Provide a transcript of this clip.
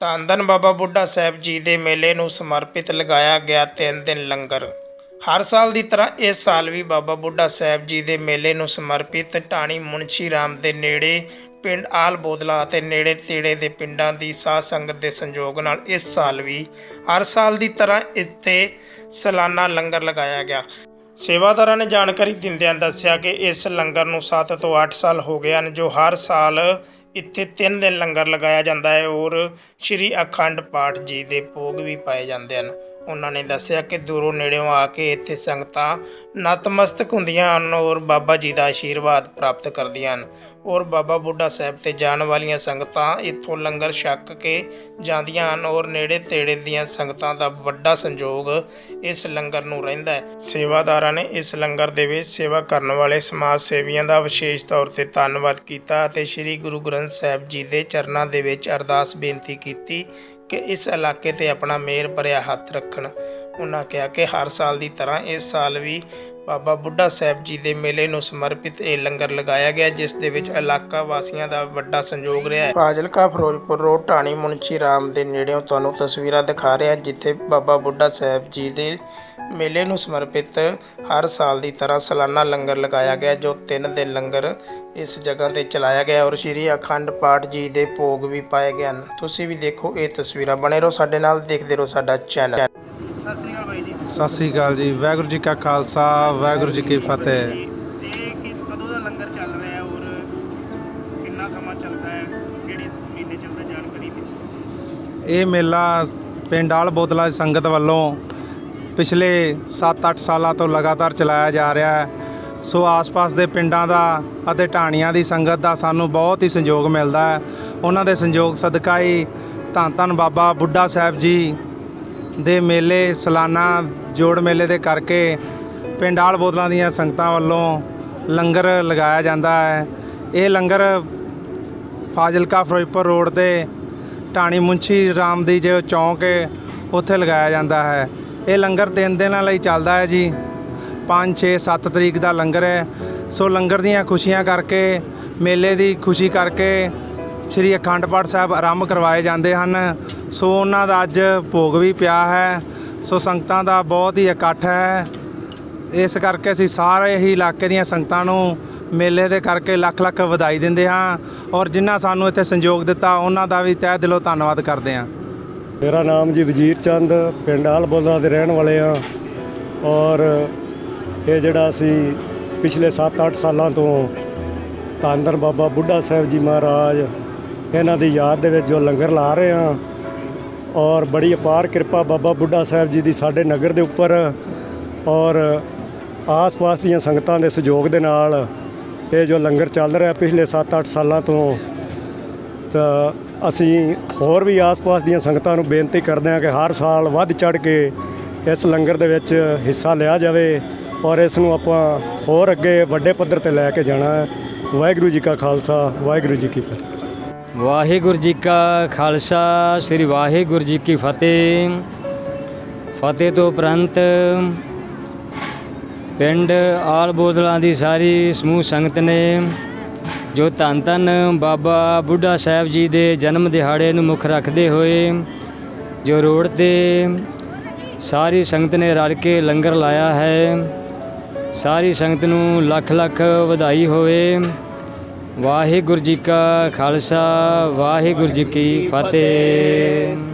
ਧੰਨ ਧੰਨ ਬਾਬਾ ਬੁੱਢਾ ਸਾਹਿਬ ਜੀ ਦੇ ਮੇਲੇ ਨੂੰ ਸਮਰਪਿਤ ਲਗਾਇਆ ਗਿਆ ਤਿੰਨ ਦਿਨ ਲੰਗਰ। ਹਰ ਸਾਲ ਦੀ ਤਰ੍ਹਾਂ ਇਸ ਸਾਲ ਵੀ ਬਾਬਾ ਬੁੱਢਾ ਸਾਹਿਬ ਜੀ ਦੇ ਮੇਲੇ ਨੂੰ ਸਮਰਪਿਤ ਟਾਣੀ ਮੁਨਸ਼ੀ ਰਾਮ ਦੇ ਨੇੜੇ ਪਿੰਡ ਆਲ ਬੋਦਲਾ ਅਤੇ ਨੇੜੇ ਤੇੜੇ ਦੇ ਪਿੰਡਾਂ ਦੀ ਸਾਧ ਸੰਗਤ ਦੇ ਸੰਯੋਗ ਨਾਲ ਇਸ ਸਾਲ ਵੀ ਹਰ ਸਾਲ ਦੀ ਤਰ੍ਹਾਂ ਇੱਥੇ ਸਾਲਾਨਾ ਲੰਗਰ ਲਗਾਇਆ ਗਿਆ। ਸੇਵਾਦਾਰਾਂ ਨੇ ਜਾਣਕਾਰੀ ਦਿੰਦਿਆਂ ਦੱਸਿਆ ਕਿ ਇਸ ਲੰਗਰ ਨੂੰ 7 ਤੋਂ 8 ਸਾਲ ਹੋ ਗਏ ਹਨ, ਜੋ ਹਰ ਸਾਲ ਇੱਥੇ ਤਿੰਨ ਦਿਨ ਲੰਗਰ ਲਗਾਇਆ ਜਾਂਦਾ ਹੈ ਔਰ ਸ਼੍ਰੀ ਅਖੰਡ ਪਾਠ ਜੀ ਦੇ ਭੋਗ ਵੀ ਪਾਏ ਜਾਂਦੇ ਹਨ। ਉਹਨਾਂ ਨੇ ਦੱਸਿਆ ਕਿ ਦੂਰੋਂ ਨੇੜਿਓਂ ਆ ਕੇ ਇੱਥੇ ਸੰਗਤਾਂ ਨਤਮਸਤਕ ਹੁੰਦੀਆਂ ਹਨ ਔਰ ਬਾਬਾ ਜੀ ਦਾ ਆਸ਼ੀਰਵਾਦ ਪ੍ਰਾਪਤ ਕਰਦੀਆਂ ਹਨ। ਔਰ ਬਾਬਾ ਬੁੱਢਾ ਸਾਹਿਬ ਤੇ ਜਾਣ ਵਾਲੀਆਂ ਸੰਗਤਾਂ ਇੱਥੋਂ ਲੰਗਰ ਛਕ ਕੇ ਜਾਂਦੀਆਂ ਹਨ ਔਰ ਨੇੜੇ ਤੇੜੇ ਦੀਆਂ ਸੰਗਤਾਂ ਦਾ ਵੱਡਾ ਸੰਯੋਗ ਇਸ ਲੰਗਰ ਨੂੰ ਰਹਿੰਦਾ ਹੈ। ਸੇਵਾਦਾਰਾਂ ਨੇ ਇਸ ਲੰਗਰ ਦੇ ਵਿੱਚ ਸੇਵਾ ਕਰਨ ਵਾਲੇ ਸਮਾਜ ਸੇਵੀਆਂ ਦਾ ਵਿਸ਼ੇਸ਼ ਤੌਰ ਤੇ ਧੰਨਵਾਦ ਕੀਤਾ ਅਤੇ ਸ੍ਰੀ ਗੁਰੂ ਗ੍ਰੰਥ ਸਾਹਿਬ ਜੀ ਦੇ ਚਰਨਾਂ ਦੇ ਵਿੱਚ ਅਰਦਾਸ ਬੇਨਤੀ ਕੀਤੀ ਕਿ ਇਸ ਇਲਾਕੇ ਤੇ ਆਪਣਾ ਮਿਹਰ ਭਰਿਆ ਹੱਥ ਰੱਖਣ। ਉਹਨਾਂ ਕਿਹਾ ਕਿ ਹਰ ਸਾਲ ਦੀ ਤਰ੍ਹਾਂ ਇਸ ਸਾਲ ਵੀ ਬਾਬਾ ਬੁੱਢਾ ਸਾਹਿਬ ਜੀ ਦੇ ਮੇਲੇ ਨੂੰ ਸਮਰਪਿਤ ਇਹ ਲੰਗਰ ਲਗਾਇਆ ਗਿਆ, ਜਿਸ ਦੇ ਵਿੱਚ ਇਲਾਕਾ ਵਾਸੀਆਂ ਦਾ ਵੱਡਾ ਸੰਯੋਗ ਰਿਹਾ ਹੈ। ਫਾਜ਼ਿਲਕਾ, ਫਿਰੋਜ਼ਪੁਰ ਰੋਡ, ਢਾਣੀ ਮੁਨਸ਼ੀ ਰਾਮ ਦੇ ਨੇੜਿਓਂ ਤੁਹਾਨੂੰ ਤਸਵੀਰਾਂ ਦਿਖਾ ਰਿਹਾ, ਜਿੱਥੇ ਬਾਬਾ ਬੁੱਢਾ ਸਾਹਿਬ ਜੀ ਦੇ ਮੇਲੇ ਨੂੰ ਸਮਰਪਿਤ ਹਰ ਸਾਲ ਦੀ ਤਰ੍ਹਾਂ ਸਾਲਾਨਾ ਲੰਗਰ ਲਗਾਇਆ ਗਿਆ ਜੋ ਤਿੰਨ ਦਿਨ ਲੰਗਰ ਇਸ ਜਗ੍ਹਾ ਤੇ ਚਲਾਇਆ ਗਿਆ ਔਰ ਸ਼੍ਰੀ ਅਖੰਡ ਪਾਠ ਜੀ ਦੇ ਭੋਗ ਵੀ ਪਾਏ ਗਏ ਹਨ। ਤੁਸੀਂ ਵੀ ਦੇਖੋ ਇਹ ਤਸਵੀਰਾਂ। ਬਣੇ ਰਹੋ ਸਾਡੇ ਨਾਲ ਦੇਖਦੇ ਰਹੋ ਸਾਡਾ ਚੈਨਲ ਸਤਿ ਸ਼੍ਰੀ ਅਕਾਲ ਬਾਈ ਜੀ। ਸਤਿ ਸ੍ਰੀ ਅਕਾਲ ਜੀ। ਵਾਹਿਗੁਰੂ ਜੀ ਕਾ ਖਾਲਸਾ ਵਾਹਿਗੁਰੂ ਜੀ ਕੀ ਫਤਿਹ। ਕਦੋਂ ਦਾ ਲੰਗਰ ਚੱਲ ਰਿਹਾ ਹੈ ਔਰ ਕਿੰਨਾ ਸਮਾਂ ਚੱਲਦਾ ਹੈ? ਕਿਹੜੇ ਮਹੀਨੇ ਚੱਲਦਾ ਜਾਣਕਾਰੀ ਇਹ ਮੇਲਾ ਪਿੰਡ ਆਲ ਬੋਤਲਾ ਦੀ ਸੰਗਤ ਵੱਲੋਂ ਪਿਛਲੇ 7-8 ਸਾਲਾਂ ਤੋਂ ਲਗਾਤਾਰ ਚਲਾਇਆ ਜਾ ਰਿਹਾ ਹੈ। ਸੋ ਆਸ-ਪਾਸ ਦੇ ਪਿੰਡਾਂ ਦਾ ਅਤੇ ਢਾਣੀਆਂ ਦੀ ਸੰਗਤ ਦਾ ਸਾਨੂੰ ਬਹੁਤ ਹੀ ਸੰਯੋਗ ਮਿਲਦਾ ਹੈ। ਉਹਨਾਂ ਦੇ ਸੰਯੋਗ ਸਦਕਾ ਹੀ ਧੰਨ ਧੰਨ ਬਾਬਾ ਬੁੱਢਾ ਸਾਹਿਬ ਜੀ ਦੇ ਮੇਲੇ, ਸਾਲਾਨਾ ਜੋੜ ਮੇਲੇ ਦੇ ਕਰਕੇ ਪਿੰਡ ਆਲ ਬੋਤਲਾਂ ਦੀਆਂ ਸੰਗਤਾਂ ਵੱਲੋਂ ਲੰਗਰ ਲਗਾਇਆ ਜਾਂਦਾ ਹੈ। ਇਹ ਲੰਗਰ ਫਾਜ਼ਿਲਕਾ ਫਿਰੋਜ਼ਪੁਰ ਰੋਡ ਤੇ ਢਾਣੀ ਮੁੰਸ਼ੀ ਰਾਮ ਦੀ ਜੋ ਚੌਂਕ ਹੈ, ਉੱਥੇ ਲਗਾਇਆ ਜਾਂਦਾ ਹੈ। ਇਹ ਲੰਗਰ ਤਿੰਨ ਦਿਨਾਂ ਲਈ ਚੱਲਦਾ ਹੈ ਜੀ। 5 6 7 ਤਰੀਕ ਦਾ ਲੰਗਰ ਹੈ। ਸੋ ਲੰਗਰ ਦੀਆਂ ਖੁਸ਼ੀਆਂ ਕਰਕੇ, ਮੇਲੇ ਦੀ ਖੁਸ਼ੀ ਕਰਕੇ ਸ੍ਰੀ ਅਖੰਡ ਪਾਠ ਸਾਹਿਬ ਆਰੰਭ ਕਰਵਾਏ ਜਾਂਦੇ ਹਨ। ਸੋ ਉਹਨਾਂ ਦਾ ਅੱਜ ਭੋਗ ਵੀ ਪਿਆ ਹੈ। ਸੋ ਸੰਗਤਾਂ ਦਾ ਬਹੁਤ ਹੀ ਇਕੱਠ ਹੈ। ਇਸ ਕਰਕੇ ਅਸੀਂ ਸਾਰੇ ਹੀ ਇਲਾਕੇ ਦੀਆਂ ਸੰਗਤਾਂ ਨੂੰ ਮੇਲੇ ਦੇ ਕਰਕੇ ਲੱਖ ਲੱਖ ਵਧਾਈ ਦਿੰਦੇ ਹਾਂ। ਔਰ ਜਿਨ੍ਹਾਂ ਸਾਨੂੰ ਇੱਥੇ ਸੰਯੋਗ ਦਿੱਤਾ, ਉਹਨਾਂ ਦਾ ਵੀ ਤਹਿ ਦਿਲੋਂ ਧੰਨਵਾਦ ਕਰਦੇ ਹਾਂ। ਮੇਰਾ ਨਾਮ ਜੀ ਵਜ਼ੀਰ ਚੰਦ, ਪਿੰਡ ਆਲਬੋਲਾ ਦੇ ਰਹਿਣ ਵਾਲੇ ਆ ਔਰ ਇਹ ਜਿਹੜਾ ਅਸੀਂ ਪਿਛਲੇ 7-8 ਸਾਲਾਂ ਤੋਂ ਧੰਨ ਧੰਨ ਬਾਬਾ ਬੁੱਢਾ ਸਾਹਿਬ ਜੀ ਮਹਾਰਾਜ, ਇਹਨਾਂ ਦੀ ਯਾਦ ਦੇ ਵਿੱਚ ਜੋ ਲੰਗਰ ਲਾ ਰਹੇ ਆ ਔਰ ਬੜੀ ਅਪਾਰ ਕਿਰਪਾ ਬਾਬਾ ਬੁੱਢਾ ਸਾਹਿਬ ਜੀ ਦੀ ਸਾਡੇ ਨਗਰ ਦੇ ਉੱਪਰ ਔਰ ਆਸ-ਪਾਸ ਦੀਆਂ ਸੰਗਤਾਂ ਦੇ ਸਹਿਯੋਗ ਦੇ ਨਾਲ ਇਹ ਜੋ ਲੰਗਰ ਚੱਲ ਰਿਹਾ ਪਿਛਲੇ 7-8 ਸਾਲਾਂ ਤੋਂ ਤਾਂ ਅਸੀਂ ਹੋਰ ਵੀ ਆਸ-ਪਾਸ ਦੀਆਂ ਸੰਗਤਾਂ ਨੂੰ ਬੇਨਤੀ ਕਰਦੇ ਹਾਂ ਕਿ ਹਰ ਸਾਲ ਵੱਧ ਚੜ ਕੇ ਇਸ ਲੰਗਰ ਦੇ ਵਿੱਚ ਹਿੱਸਾ ਲਿਆ ਜਾਵੇ ਔਰ ਇਸ ਨੂੰ ਆਪਾਂ ਹੋਰ ਅੱਗੇ ਵੱਡੇ ਪੱਧਰ ਤੇ ਲੈ ਕੇ ਜਾਣਾ ਹੈ। ਵਾਹਿਗੁਰੂ ਜੀ ਕਾ ਖਾਲਸਾ, ਵਾਹਿਗੁਰੂ ਜੀ ਕੀ ਫਤਿਹ। ਵਾਹਿਗੁਰੂ ਜੀ ਕਾ ਖਾਲਸਾ, ਸ੍ਰੀ ਵਾਹਿਗੁਰੂ ਜੀ ਕੀ ਫਤਿਹ। ਫਤਿਹ ਤੋਂ ਉਪਰੰਤ ਪਿੰਡ ਆਲ ਬੋਦਲਾਂ ਦੀ ਸਾਰੀ ਸਮੂਹ ਸੰਗਤ ਨੇ ਜੋ ਧੰਨ ਧੰਨ ਬਾਬਾ ਬੁੱਢਾ ਸਾਹਿਬ ਜੀ ਦੇ ਜਨਮ ਦਿਹਾੜੇ ਨੂੰ ਮੁੱਖ ਰੱਖਦੇ ਹੋਏ ਜੋ ਰੋਡ ਤੇ ਸਾਰੀ ਸੰਗਤ ਨੇ ਰਲ ਕੇ ਲੰਗਰ ਲਾਇਆ ਹੈ, ਸਾਰੀ ਸੰਗਤ ਨੂੰ ਲੱਖ ਲੱਖ ਵਧਾਈ ਹੋਵੇ। ਵਾਹਿਗੁਰੂ ਜੀ ਕਾ ਖਾਲਸਾ, ਵਾਹਿਗੁਰੂ ਜੀ ਕੀ ਫਤਿਹ।